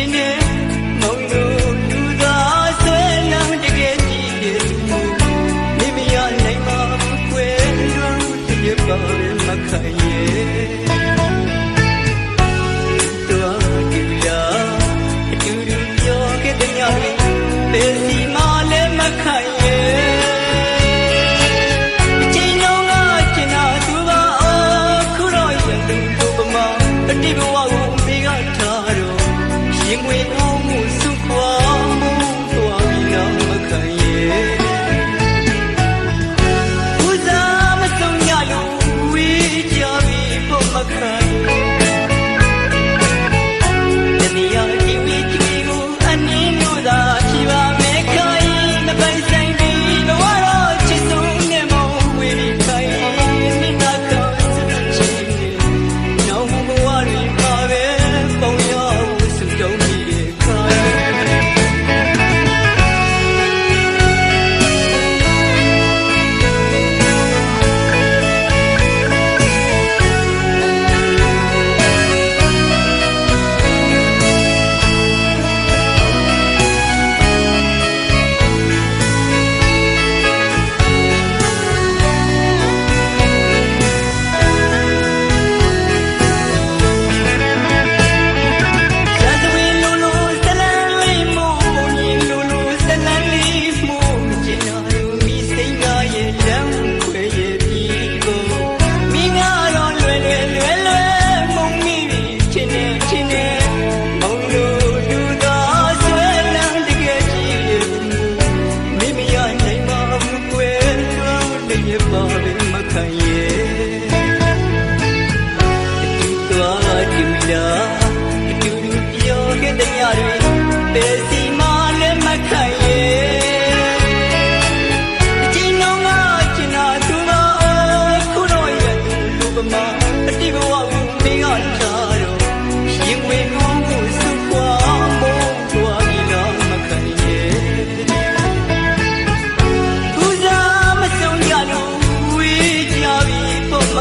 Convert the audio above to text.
ခြင်းနဲ့မုံတို့လူသာဆွဲလမ်းတကယ်ကြည့်တယ်မိမရနိုင်မှာဖွယ်လို့တကယ်ပါမခိုင်ရဲ့看。可以。